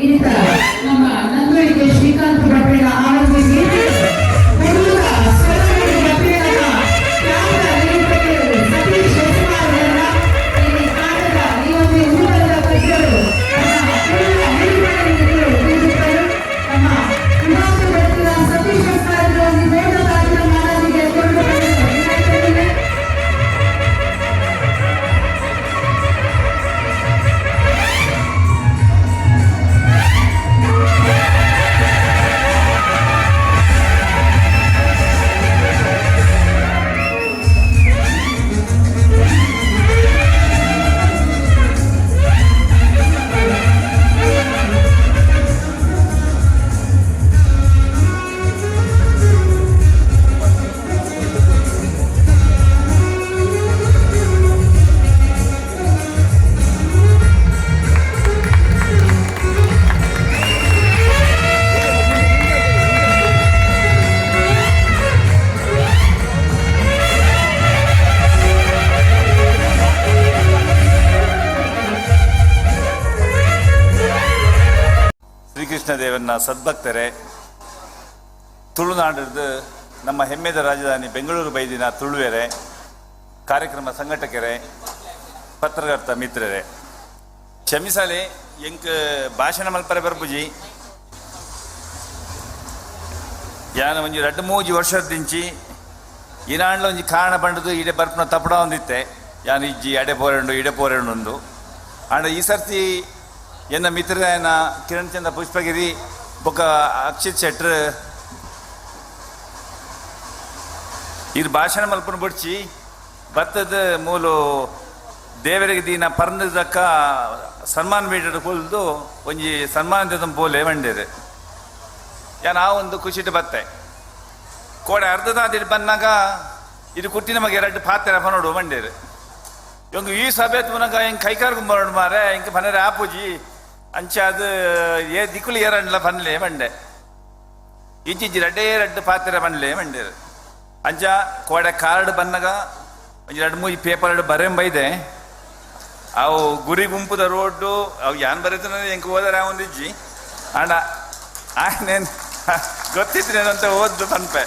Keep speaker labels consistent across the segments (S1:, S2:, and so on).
S1: ನಮ್ಮ ನಂದುಳಿಗೆ ಶ್ರೀಕಾಂತ್ ಭಟ್ರಿಗ ಆರೋಗ್ಯ
S2: ಶ್ರೀಕೃಷ್ಣ ದೇವನ ಸದ್ಭಕ್ತರೇ ತುಳುನಾಡದ ನಮ್ಮ ಹೆಮ್ಮೆದ ರಾಜಧಾನಿ ಬೆಂಗಳೂರು ಬೈದಿನ ತುಳುವೆರೆ, ಕಾರ್ಯಕ್ರಮ ಸಂಘಟಕರೇ, ಪತ್ರಕರ್ತ ಮಿತ್ರರೇ. ಕ್ಷಮಿಸಲಿ, ಎಂಕ್ ಭಾಷಣ ಮಲ್ಪರೆ ಬರ್ಬುಜಿ. ಯಾನ ಒಂಜಿ ರಡ್ಡು ಮೂಜಿ ವರ್ಷದಿಂಚಿ ಇನಾಂಡ್ಲ ಒಂಜಿ ಕಾರಣ ಬಂಡದು ಇಡೆ ಬರ್ಪನ ತಪಡ ಒಂದಿತ್ತೆ. ಯಾನ ಇಜ್ಜಿ ಅಡೆ ಪೋರೆಂಡು ಇಡೆ ಪೋರೆಂಡು ಆಂಡ ಈ ಸರ್ತಿ ಎನ್ನ ಮಿತ್ರನ ಕಿರಣ್ ಚಂದ್ರ ಪುಷ್ಪಗಿರಿ, ಬೊಕ ಅಕ್ಷಿತ್ ಶೆಟ್ರ್. ಇರ್ ಭಾಷಣ ಮಲ್ಪನ ಬಿಡ್ಚಿ ಬತ್ತದ ಮೂಲು ದೇವರಿಗೆ ದಿನ ಪರ್ನದಕ್ಕ ಸನ್ಮಾನ ಬೇಡ ಕುಲ್ದು ಒಂಜಿ ಸನ್ಮಾನದ ಪೋಲೆ ಬಂಡೇರು ಯಾ ಆ ಒಂದು ಖುಷಿಟ್ಟು ಬತ್ತೆ. ಕೋಡೆ ಅರ್ಧದಾದಿಡ್ ಬಂದಾಗ ಇದು ಕುಟ್ಟಿನ ನಮಗೆ ಎರಡು ಪಾತ್ರೆ ಪನೋಡು ಬಂಡೇರು ಇವಂಗ ಈ ಸಭೆ ತುನಗ ಹಿಂಗೆ ಕೈಕಾರ್ಗು ಬರೋಡು ಮಾರೆ ಹಿಂಗೆ ಪನರೆ ಆಪುಜಿ ಅಂಚ ಅದು, ಏ ದಿಕ್ಕುಲು ಏರಂಡ್ಲ ಪನ್ಲೆ ಮಂಡೆ. ಇಜ್ಜಿಜ್ಜಿ ರಡ್ಡೇ ರಡ್ಡು ಪಾತ್ರ ಪನ್ಲೆ ಮಂಡೆ ಅಂಚ ಕೋಡೆ ಕಾರ್ಡ್ ಬನ್ನಗ, ಎರಡು ಮೂಜಿ ಪೇಪರ್ ಎರಡು ಬರೆಂಬೈದೆ ಅವು ಗುರಿ ಗುಂಪುದ ರೋಡ್ಡು, ಅವು ಯಾನ್ ಬರೀತಾನೆ ಹೆಂಗೆ ಹೋದರೆ ಒಂದಿಜ್ಜಿ ಅಣ್ಣ ಆನೇನು ಗೊತ್ತಿತ್ತು ಅಂತ ಓದ್ದು ಪನ್ಪೆ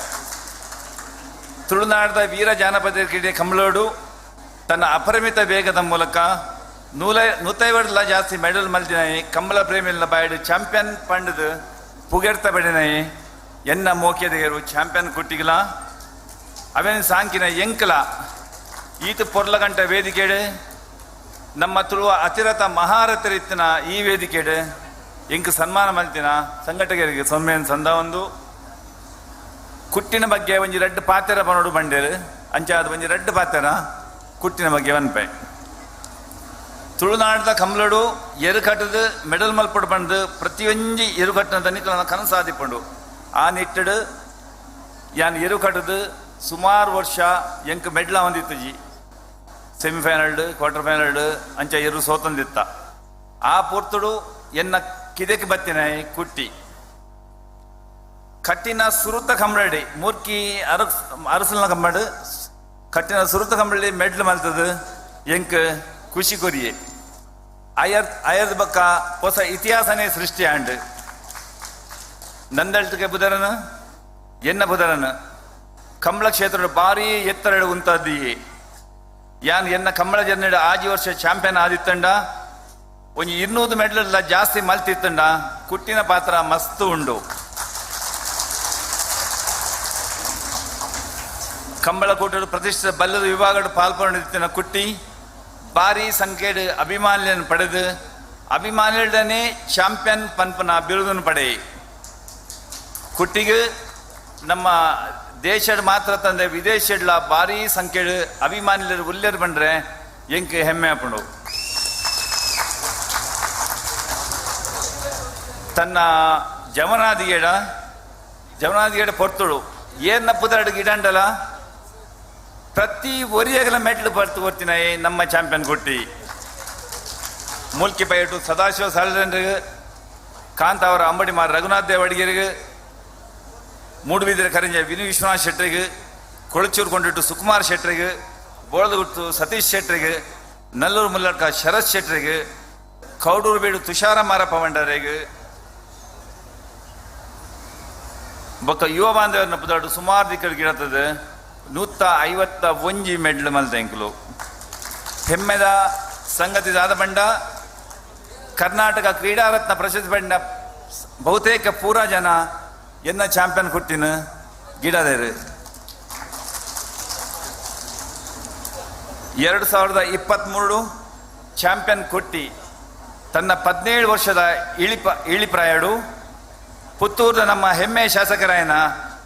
S2: ತುಳುನಾಡದ ವೀರ ಜಾನಪದ ಕ್ರೀಡೆ ಕಂಬಳೋಡು ತನ್ನ ಅಪರಿಮಿತ ವೇಗದ ಮೂಲಕ ನೂಲ ನೂತೈವಡ್ಲ ಜಾಸ್ತಿ ಮೆಡಲ್ ಮಲ್ದಿನಾಯಿ ಕಂಬಳ ಪ್ರೇಮಿಲ್ನ ಬಾಯ್ಡು ಚಾಂಪಿಯನ್ ಪಂಡದು ಪುಗೆಡ್ತ ಬೆಡಿನಾಯಿ ಎನ್ನ ಮೋಕೆದೆಯರು ಚಾಂಪಿಯನ್ ಕುಟ್ಟಿಗಲ. ಅವೇನು ಸಾಂಕಿನ ಎಂಕಲ. ಈತ ಪೊರ್ಲಗಂಟ ವೇದಿಕೆಡು. ನಮ್ಮ ತುಳುವ ಅತಿರತ ಮಹಾರಥರಿತ್ತಿನ ಈ ವೇದಿಕೆಡೆ. ಎಂಕ್ ಸನ್ಮಾನ ಮಲ್ತಿನ ಸಂಘಟಕರಿಗೆ ಸೊಮ್ಮೆನ್ ಸಂದ ಒಂದು. ಕುಟ್ಟಿನ ಬಗ್ಗೆ ಒಂಜಿ ರೆಡ್ ಪಾತೆರ ಬನೋಡು ಬಂಡೇರು. ಅಂಚಾದ ಒಂಜಿ ರೆಡ್ ಪಾತೆರ ಕುಟ್ಟಿನ ಬಗ್ಗೆ ಒನ್ಪೆ. ತುಳುನಾಡದ ಕಂಬ್ಲಡು ಎರುಕಟ್ಟದು ಮೆಡಲ್ ಮಲ್ಪಡು ಬಂದು ಪ್ರತಿಯೊಂಜಿ ಎರುಕಟ್ಟಿನ ಕನಸು ಸಾಧಿಪಂಡು. ಆ ನಿಟ್ಟಡು ಯಾನ್ ಎರುಕಟ್ಟದು ಸುಮಾರು ವರ್ಷ ಎಂಕ್ ಮೆಡ್ಲ ಹೊಂದಿತ್ತುಜಿ ಸೆಮಿಫೈನಲ್ಡ್ ಕ್ವಾರ್ಟರ್ ಫೈನಲ್ಡ್ ಅಂಚ ಎರು ಸೋತಂದಿತ್ತ. ಆ ಪೂರ್ತುಡು ಎನ್ನ ಕಿದಕ್ಕೆ ಬತ್ತಿನೆ ಕುಟ್ಟಿ. ಕಟ್ಟಿನ ಸುರುತ ಕಂಬಳಡಿ ಮೂರ್ಕಿ ಅರಸ್ ಅರಸಲ್ನ ಕಂಬಡು ಕಟ್ಟಿನ ಸುರುತ ಕಂಬಳಿ ಮೆಡ್ಲ್ ಮಲ್ತದು ಎಂಕ್ ಖುಷಿ ಕೊರಿಯೆ ಅಯರ್ ಅಯರ್ದ ಬಕ್ಕ ಹೊಸ ಇತಿಹಾಸನೇ ಸೃಷ್ಟಿ ಆಂಡ್. ನಂದಳ್ತಿಗೆ ಬುಧರನ, ಎನ್ನ ಬುಧರನ. ಕಂಬಳ ಕ್ಷೇತ್ರದ ಭಾರಿ ಎತ್ತರ ಉಂತದ್ದಿಯೇ ಯಾನ್ ಎನ್ನ ಕಂಬಳ ಜನ ಆಜಿ ವರ್ಷ ಚಾಂಪಿಯನ್ ಆದಿತ್ತಂಡ. ಒಂಜಿ ಇನ್ನೂದು ಮೆಡಲ್ ಜಾಸ್ತಿ ಮಲ್ತಿತ್ತಂಡ. ಕುಟ್ಟಿನ ಪಾತ್ರ ಮಸ್ತ್ ಉಂಡು. ಕಂಬಳ ಕೂಟರು ಪ್ರತಿಷ್ಠಿತ ಬಲ್ಲದ ವಿಭಾಗದ ಪಾಲ್ಗೊಂಡಿತ್ತಿನ ಕುಟ್ಟಿ. ಭಾರಿ ಸಂಖ್ಯೆಡ್ ಅಭಿಮಾನಿಯನ್ನು ಪಡೆದು ಅಭಿಮಾನಿಗಳನ್ನೇ ಚಾಂಪಿಯನ್ ಪನ್ಪನ ಬಿರುದನ್ನು ಪಡೆ ಕುಟ್ಟಿಗೆ ನಮ್ಮ ದೇಶದ ಮಾತ್ರ ತಂದೆ ವಿದೇಶಡ್ಲ ಭಾರಿ ಸಂಖ್ಯೆಡ್ ಅಭಿಮಾನಿಗಳು ಉಲ್ಲೇರ್ ಬಂದ್ರೆ ಎಂಕ್ ಹೆಮ್ಮೆ ಹಾಕೊಂಡು ತನ್ನ ಜವನಾದಿಗೇಡ ಜವನಾದಿಗೇಡ ಪೊರ್ತುಡು ಏನ್ ನಪ್ಪುದರಡು ಗಿಡಂಡಲ ಪ್ರತಿ ಒರಿಯಗಲ ಮೆಟ್ಲು ಬರ್ತು ಬರ್ತಿನಾಯಿ ನಮ್ಮ ಚಾಂಪಿಯನ್ ಕೊಟ್ಟಿ ಮೂಲ್ಕಿ ಪೈಟು ಸದಾಶಿವ ಸಾಲನ್ರಿಗೂ ಕಾಂತ ಅವರ ಅಂಬಡಿ ಮಾರ ರಘುನಾಥ್ ದೇವ್ ಅಡಿಗೆರಿಗೂ, ಮೂಡುಬಿದಿರ ಕರಂಜ ವಿನು ವಿಶ್ವನಾಥ್ ಶೆಟ್ರಿಗೂ, ಕೊಳಚೂರು ಕೊಂಡಿಟ್ಟು ಸುಕುಮಾರ್ ಶೆಟ್ರಿಗೂ, ಬೋಳದಗುಟ್ಟು ಸತೀಶ್ ಶೆಟ್ರಿಗೂ, ನಲ್ಲೂರು ಮುಲ್ಲಡ್ಕ ಶರತ್ ಶೆಟ್ರಿಗೂ, ಕೌಡೂರು ಬೀಡು ತುಷಾರ ಮಾರಪ್ಪ ಮಂಡರಿಗೂ, ಬೊಕ್ಕ ಯುವ ಬಾಂಧವ್ಯರನ್ನ ಪುದಾಡು ಸುಮಾರು ದಿಕ್ಕಳಿಗೆ ಇಡತ್ತದೆ ನೂತ ಐವತ್ತ ಒಂಜಿ ಮೆಡ್ಲ್ ಮಲ್ತೆಂಕುಲು. ಹೆಮ್ಮೆದ ಸಂಗತಿ ದಾದ ಬಂಡ, ಕರ್ನಾಟಕ ಕ್ರೀಡಾರತ್ನ ಪ್ರಶಸ್ತಿ ಪಂಡ ಬಹುತೇಕ ಪೂರಾ ಜನ ಎನ್ನ ಚಾಂಪಿಯನ್ ಕೊಟ್ಟಿನ ಗಿಡದೇರು. ಎರಡು ಸಾವಿರದ ಇಪ್ಪತ್ತ್ಮೂರು ಚಾಂಪಿಯನ್ ಕೊಟ್ಟಿ ತನ್ನ ಪದಿನೇಳು ವರ್ಷದ ಇಳಿಪ, ಇಳಿಪ್ರಾಯಡು. ಪುತ್ತೂರಿನ ನಮ್ಮ ಹೆಮ್ಮೆ ಶಾಸಕರಾಯನ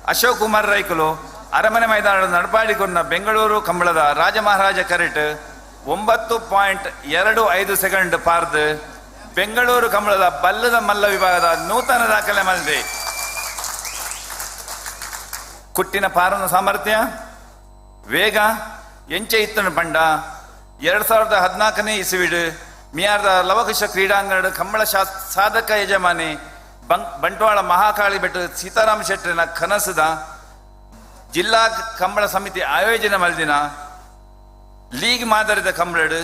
S2: ಅಶೋಕ್ ಕುಮಾರ್ ರೈಕಲು ಅರಮನೆ ಮೈದಾನದ ನಡಪಾಡಿಕೊಂಡ ಬೆಂಗಳೂರು ಕಂಬಳದ ರಾಜಮಹಾರಾಜ ಕರೆಟ್ ಒಂಬತ್ತು ಪಾಯಿಂಟ್ ಎರಡು ಐದು ಸೆಕೆಂಡ್ ಪಾರ್ದ್. ಬೆಂಗಳೂರು ಕಂಬಳದ ಬಲ್ಲದ ಮಲ್ಲ ವಿಭಾಗದ ನೂತನ ದಾಖಲೆ ಮಲ್ದೆ. ಕುಟ್ಟಿನ ಪಾರನ ಸಾಮರ್ಥ್ಯ, ವೇಗ, ಎಂಚೆ ಇತ್ತನ ಬಂಡ ಎರಡ್ ಸಾವಿರದ ಹದಿನಾಲ್ಕನೇ ಇಸುವಿಡು ಮಿಯಾರ್ದ ಲವಕುಶ ಕ್ರೀಡಾಂಗಣ ಕಂಬಳ ಸಾಧಕ ಯಜಮಾನಿ ಬಂಟ್ವಾಳ ಮಹಾಕಾಳಿ ಬೆಟ್ಟ ಸೀತಾರಾಮ ಶೆಟ್ಟರಿನ ಕನಸದ ಜಿಲ್ಲಾ ಕಂಬಳ ಸಮಿತಿ ಆಯೋಜನೆ ಮಲ್ದಿನ ಲೀಗ್ ಮಾದರಿದ ಕಂಬಳಡು,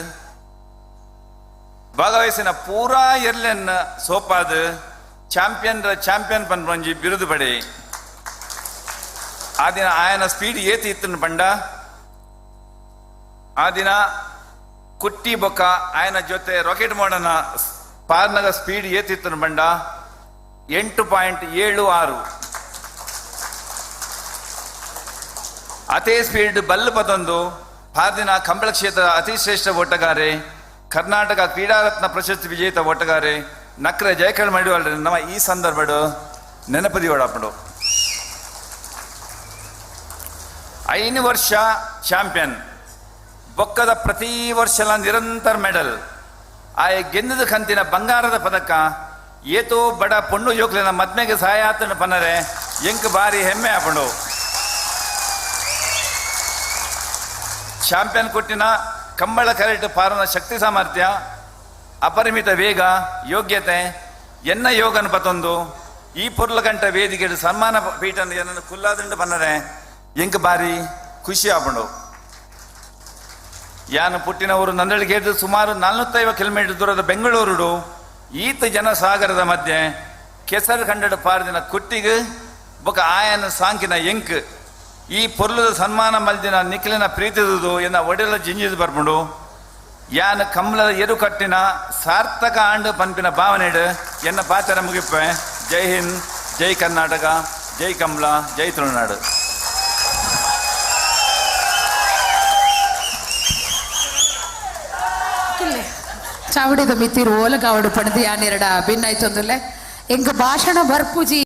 S2: ಭಾಗವಹಿಸಿನ ಪೂರಾ ಎರ್ಲೆನ್ ಸೋಪಾದ ಚಾಂಪಿಯನ್ ಚಾಂಪಿಯನ್ ಪನ್ಪಂಜಿ ಬಿರುದು ಪಡೆ. ಆ ದಿನ ಆಯನ ಸ್ಪೀಡ್ ಏತಿ ಇತ್ತನ ಪಂಡ. ಆ ದಿನ ಕುಟ್ಟಿ ಬೊಕ್ಕ ಆಯನ ಜೊತೆ ರಾಕೆಟ್ ಮಾಡೋಣ ಪಾರ್ನಗ ಸ್ಪೀಡ್ ಏತಿತ್ತನ ಪಂಡ. ಎಂಟು ಪಾಯಿಂಟ್ ಏಳು ಆರು. ಅದೇ ಸ್ಪೀಡ್ ಬಲ್ಲು ಪದೊಂದು ಭಾರತಿನ ಕಂಬಳ ಕ್ಷೇತ್ರದ ಅತಿ ಶ್ರೇಷ್ಠ ಓಟಗಾರೆ ಕರ್ನಾಟಕ ಕ್ರೀಡಾರತ್ನ ಪ್ರಶಸ್ತಿ ವಿಜೇತ ಓಟಗಾರೆ ನಕ್ರ ಜಯಕಳ್ ಮಾಡಿವಾಳ್ರಿ ನಮ್ಮ ಈ ಸಂದರ್ಭಡು ನೆನಪದಿ ಓಡಾಪಡು ಐದು ವರ್ಷ ಚಾಂಪಿಯನ್. ಬೊಕ್ಕದ ಪ್ರತಿ ವರ್ಷಲ ನಿರಂತರ ಮೆಡಲ್. ಆ ಗೆಂದದ ಕಂತಿನ ಬಂಗಾರದ ಪದಕ, ಏತೋ ಬಡ ಪೊಣ್ಣು ಜೋಕ್ಲಿನ ಮದ್ಮೆಗೆ ಸಹಾಯ ಆತನ ಪನ್ನರೆ. ಎಂಕ್ ಬಾರಿ ಹೆಮ್ಮೆ ಆಪಂಡು ಚಾಂಪಿಯನ್ ಕೊಟ್ಟಿನ ಕಂಬಳ ಕರೆಟ್ ಪಾರನ ಶಕ್ತಿ ಸಾಮರ್ಥ್ಯ, ಅಪರಿಮಿತ ವೇಗ, ಯೋಗ್ಯತೆ, ಎನ್ನ ಯೋಗನ ಪತೊಂದು ಈ ಪುರ್ಲಗಂಟ ವೇದಿಕೆ ಸನ್ಮಾನ ಪೀಠನ ಏನನ್ನು ಕುಲ್ಲಾದ್ರಿಂದ ಬನ್ನರೆ ಎಂಕ್ ಬಾರಿ ಖುಷಿ ಆಪುಂಡು ಯಾನು ಪುಟ್ಟಿನವರು ನಂದಳಿಗೆ ಸುಮಾರು ನಾಲ್ವತ್ತೈವ ಕಿಲೋಮೀಟರ್ ದೂರದ ಬೆಂಗಳೂರು ಈತ ಜನಸಾಗರದ ಮಧ್ಯೆ ಕೆಸರು ಕಂಡಡ ಪಾರ್ದಿನ ಕುಟ್ಟಿಗೆ ಬೊಕ ಆಯನ ಸಾಂಕಿನ ಎಂಕ್ ಈ ಪೊರ್ಲದ ಸನ್ಮಾನ ಮಲ್ದಿನ ನಿಖಿಲಿನ ಪ್ರೀತಿದುದು ಎನ್ನ ಒಡೆಲ ಜಿಂಜಿದು ಬರ್ಪುಂಡು ಯಾನ ಕಂಬಳದ ಎರು ಕಟ್ಟಿನ ಸಾರ್ಥಕ ಆಂಡು ಪನ್ಪಿನ ಭಾವನೆಡು ಎನ್ನ ಪಾತ್ರ ಮುಗಿಪ್ಪೆ ಜೈ ಹಿಂದ್ ಜೈ ಕರ್ನಾಟಕ ಜೈ ಕಂಬಳ ಜೈ ತುಳುನಾಡು
S3: ಚಾವಡಿದ ಮಿತ್ತಿರು ಓಲಗಾವಡು ಪಣದಿ ಆನೆರಡ ಭಿನ್ನಾಯ್ತೊಂದುಲ್ಲೆ ಎಂಕ್ ಭಾಷಣ ಬರ್ಪುಜಿ